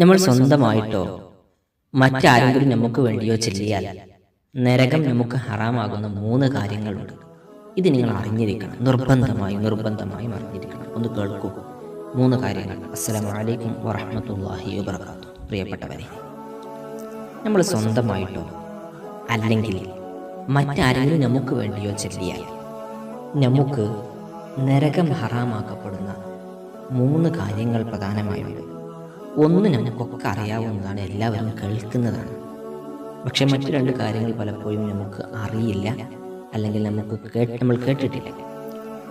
നമ്മൾ സ്വന്തമായിട്ടോ മറ്റാരെങ്കിലും നമുക്ക് വേണ്ടിയോ ചെല്ലിയാൽ നരകം നമുക്ക് ഹറാമാകുന്ന മൂന്ന് കാര്യങ്ങളുണ്ട്. ഇത് നിങ്ങൾ അറിഞ്ഞിരിക്കണം. നിർബന്ധമായും നിർബന്ധമായും അറിഞ്ഞിരിക്കണം. ഒന്ന് കേൾക്കൂ. മൂന്ന് കാര്യങ്ങൾ. അസ്സലാമു അലൈക്കും വറഹ്മത്തുള്ളാഹി വബർക്കാത്തു പ്രിയപ്പെട്ടവരെ നമ്മൾ സ്വന്തമായിട്ടോ അല്ലെങ്കിൽ മറ്റാരെങ്കിലും നമുക്ക് വേണ്ടിയോ ചെല്ലിയാൽ നമുക്ക് നരകം ഹറാമാക്കപ്പെടുന്ന മൂന്ന് കാര്യങ്ങൾ പ്രധാനമായുണ്ട്. ഒന്ന് നമുക്കൊക്കെ അറിയാവുന്നതാണ്. എല്ലാവരും കേൾക്കുന്നതാണ്. പക്ഷെ മറ്റു രണ്ട് കാര്യങ്ങൾ പലപ്പോഴും നമുക്ക് അറിയില്ല. അല്ലെങ്കിൽ നമുക്ക് കേട്ട് നമ്മൾ കേട്ടിട്ടില്ല.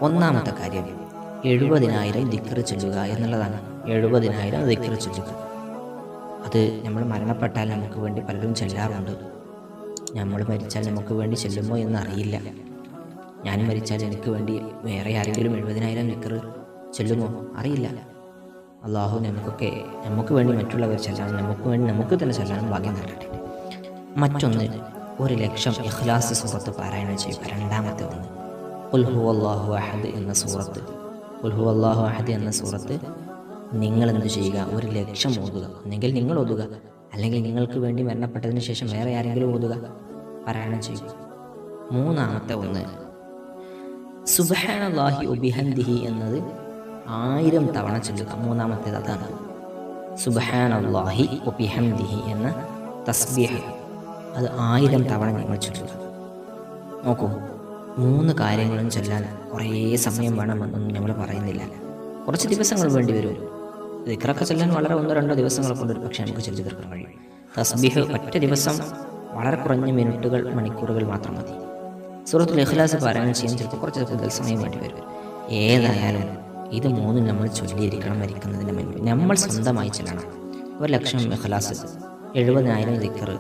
ഒന്നാമത്തെ കാര്യം എഴുപതിനായിരം ദിക്കറ് ചൊല്ലുക എന്നുള്ളതാണ്. എഴുപതിനായിരം ദിക്കറ് ചൊല്ലുക. അത് നമ്മൾ മരണപ്പെട്ടാൽ നമുക്ക് വേണ്ടി പലരും ചെല്ലാറുണ്ട്. നമ്മൾ മരിച്ചാൽ നമുക്ക് വേണ്ടി ചെല്ലുമോ എന്നറിയില്ല. ഞാൻ മരിച്ചാൽ എനിക്ക് വേണ്ടി വേറെ ആരെങ്കിലും എഴുപതിനായിരം ദിക്കറ് ചെല്ലുമോ? അറിയില്ല. അള്ളാഹു നമുക്കൊക്കെ നമുക്ക് വേണ്ടി മറ്റുള്ളവർ ചെല്ലാനും നമുക്ക് വേണ്ടി നമുക്ക് തന്നെ ചെല്ലാനും ഭാഗ്യം നൽകട്ടെ മറ്റൊന്ന് ഒരു ലക്ഷം ഇഖ്ലാസ് സൂറത്ത് പാരായണം ചെയ്യുക. രണ്ടാമത്തെ ഒന്ന് ഉൽഹു അള്ളാഹു അഹദ് എന്ന സൂറത്ത്. ഉൽഹു അള്ളാഹു അഹദ് എന്ന സൂറത്ത് നിങ്ങൾ എന്ത് ചെയ്യുക? ഒരു ലക്ഷം ഓതുക. ഒന്നെങ്കിൽ നിങ്ങൾ ഓതുക. അല്ലെങ്കിൽ നിങ്ങൾക്ക് വേണ്ടി മരണപ്പെട്ടതിന് ശേഷം വേറെ ആരെങ്കിലും ഓതുക. പാരായണം ചെയ്യുക. മൂന്നാമത്തെ ഒന്ന് സുബഹാനല്ലാഹി ഉബിഹന്ദിഹി എന്നത് ആയിരം തവണ ചൊല്ലുക. മൂന്നാമത്തേത് അതാണ്. സുബഹാനല്ലാഹി ഉബിഹന്ദിഹി എന്ന തസ്ബീഹ്. അത് ആയിരം തവണ ഞങ്ങൾ ചൊല്ലുക. നോക്കൂ മൂന്ന് കാര്യങ്ങളും ചൊല്ലാൻ കുറേ സമയം വേണമെന്നൊന്നും നമ്മൾ പറയുന്നില്ല. കുറച്ച് ദിവസങ്ങൾ വേണ്ടി വരും. ദിക്റൊക്കെ ചൊല്ലാൻ വളരെ ഒന്നോ രണ്ടോ ദിവസങ്ങൾ കൊണ്ട് പക്ഷേ നമുക്ക് ചൊല്ലി തീർക്കാൻ കഴിയും. തസ്ബീഹ് ഒറ്റ ദിവസം വളരെ കുറഞ്ഞ മിനിറ്റുകൾ മണിക്കൂറുകൾ മാത്രം മതി. സൂറത്തുൽ ഇഖ്ലാസ് പാരായണം ചെയ്യാൻ ചിലപ്പോൾ കുറച്ച് കൂടുതൽ സമയം വേണ്ടി വരും. ഏതായാലും ഇത് മൂന്നും നമ്മൾ ചൊല്ലിയിരിക്കണം മരിക്കുന്നതിന് മുൻപ്. നമ്മൾ സ്വന്തമായി ചെല്ലണം. ഒരു ലക്ഷം ഇഖ്ലാസ് എഴുപതിനായിരം ദിക്കറ്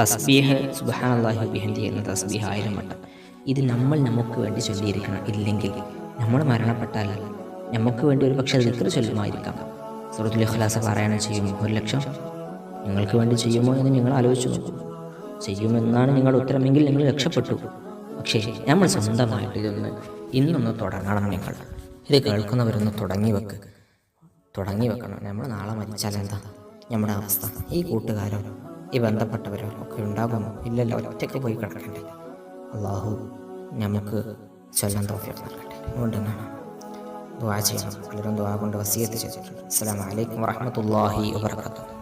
തസ്ബീഹ് സുബാൻ അള്ളാഹു ബിഹന്തി എന്ന തസ്ബീഹ് ആയിരം വട്ടം ഇത് നമ്മൾ നമുക്ക് വേണ്ടി ചൊല്ലിയിരിക്കണം. ഇല്ലെങ്കിൽ നമ്മൾ മരണപ്പെട്ടാൽ നമുക്ക് വേണ്ടി ഒരു പക്ഷേ ദിക്കറ് ചൊല്ലുമായിരിക്കാം. സൂറത്തുൽ ഇഖ്ലാസ് പാരായണം ചെയ്യുമോ ഒരു ലക്ഷം നിങ്ങൾക്ക് വേണ്ടി ചെയ്യുമോ എന്ന് നിങ്ങൾ ആലോചിച്ചു നോക്കും. ചെയ്യുമെന്നാണ് നിങ്ങളുടെ ഉത്തരമെങ്കിൽ നിങ്ങൾ രക്ഷപ്പെട്ടു. പക്ഷേ നമ്മൾ സ്വന്തമായിട്ട് ഇതൊന്ന് ഇന്നൊന്ന് തുടങ്ങണം നിങ്ങൾ. ഇത് കേൾക്കുന്നവരൊന്ന് തുടങ്ങി വെക്ക്. തുടങ്ങി വെക്കണം. നമ്മൾ നാളെ മരിച്ചാൽ എന്താ? നമ്മുടെ അവസ്ഥ. ഈ കൂട്ടുകാരോ ഈ ബന്ധപ്പെട്ടവരോ ഒക്കെ ഉണ്ടാകുമോ ഇല്ലല്ലോ ഒറ്റയ്ക്ക് പോയി കിടക്കണ്ടേ? അള്ളാഹു നമുക്ക് ചൊല്ലാൻ തോഫിയൊക്കെ നൽകട്ടെ. അതുകൊണ്ട് കാണാം ദുആ ചെയ്യണം. പലരും ദുആ കൊണ്ട് വസീയത്ത് ചെയ്തിട്ടുണ്ട്. അസ്സലാമലൈക്കും വറഹ്മത്തുള്ളാഹി വബറകാതുഹു.